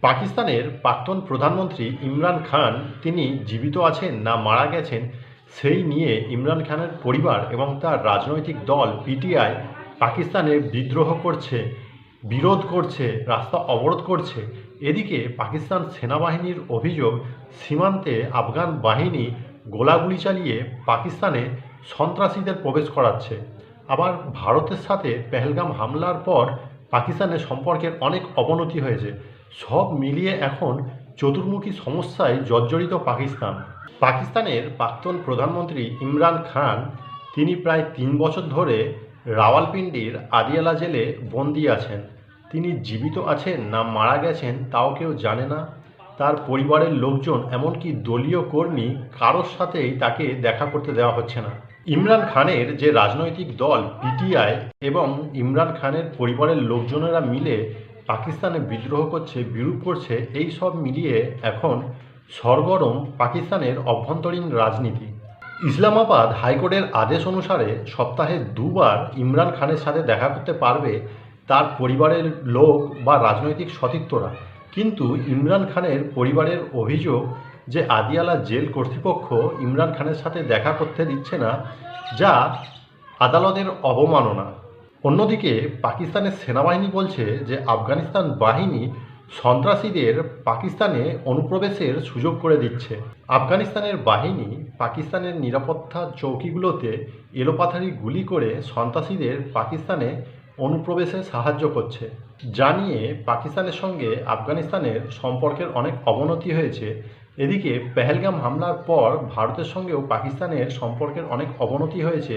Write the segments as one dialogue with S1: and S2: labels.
S1: পাকিস্তানের প্রাক্তন প্রধানমন্ত্রী ইমরান খান, তিনি জীবিত আছেন না মারা গেছেন, সেই নিয়ে ইমরান খানের পরিবার এবং তার রাজনৈতিক দল পিটিআই পাকিস্তানে বিদ্রোহ করছে, বিরোধ করছে, রাস্তা অবরোধ করছে। এদিকে পাকিস্তান সেনাবাহিনীর অভিযোগ, সীমান্তে আফগান বাহিনী গোলাগুলি চালিয়ে পাকিস্তানে সন্ত্রাসীদের প্রবেশ করাচ্ছে। আবার ভারতের সাথে পেহেলগাম হামলার পর পাকিস্তানের সম্পর্কের অনেক অবনতি হয়েছে। সব মিলিয়ে এখন চতুর্মুখী সমস্যায় জর্জরিত পাকিস্তান। পাকিস্তানের প্রাক্তন প্রধানমন্ত্রী ইমরান খান তিনি প্রায় তিন বছর ধরে রাওয়ালপিন্ডির আদিয়ালা জেলে বন্দি আছেন। তিনি জীবিত আছেন না মারা গেছেন তাও কেউ জানে না। তার পরিবারের লোকজন এমনকি দলীয় কর্মী কারোর সাথেই তাকে দেখা করতে দেওয়া হচ্ছে না। ইমরান খানের যে রাজনৈতিক দল পিটিআই এবং ইমরান খানের পরিবারের লোকজনেরা মিলে পাকিস্তানে বিদ্রোহ করছে, বিরূপ করছে, এই সব মিলিয়ে এখন সরগরম পাকিস্তানের অভ্যন্তরীণ রাজনীতি। ইসলামাবাদ হাইকোর্টের আদেশ অনুসারে সপ্তাহে দুবার ইমরান খানের সাথে দেখা করতে পারবে তার পরিবারের লোক বা রাজনৈতিক সতীর্থরা। কিন্তু ইমরান খানের পরিবারের অভিযোগ যে আদিয়ালা জেল কর্তৃপক্ষ ইমরান খানের সাথে দেখা করতে দিচ্ছে না, যা আদালতের অবমাননা। অন্যদিকে পাকিস্তানের সেনাবাহিনী বলছে যে আফগানিস্তান বাহিনী সন্ত্রাসীদের পাকিস্তানে অনুপ্রবেশের সুযোগ করে দিচ্ছে। আফগানিস্তানের বাহিনী পাকিস্তানের নিরাপত্তা চৌকিগুলোতে এলোপাথারি গুলি করে সন্ত্রাসীদের পাকিস্তানে অনুপ্রবেশে সাহায্য করছে। যা নিয়ে পাকিস্তানের সঙ্গে আফগানিস্তানের সম্পর্কের অনেক অবনতি হয়েছে। এদিকে পেহেলগাম হামলার পর ভারতের সঙ্গেও পাকিস্তানের সম্পর্কের অনেক অবনতি হয়েছে।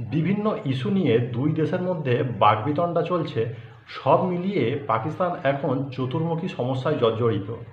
S1: বিভিন্ন ইস্যু নিয়ে দুই দেশের মধ্যে বাগবিতণ্ডা চলছে। সব মিলিয়ে পাকিস্তান এখন চতুর্মুখী সমস্যায় জর্জরিত।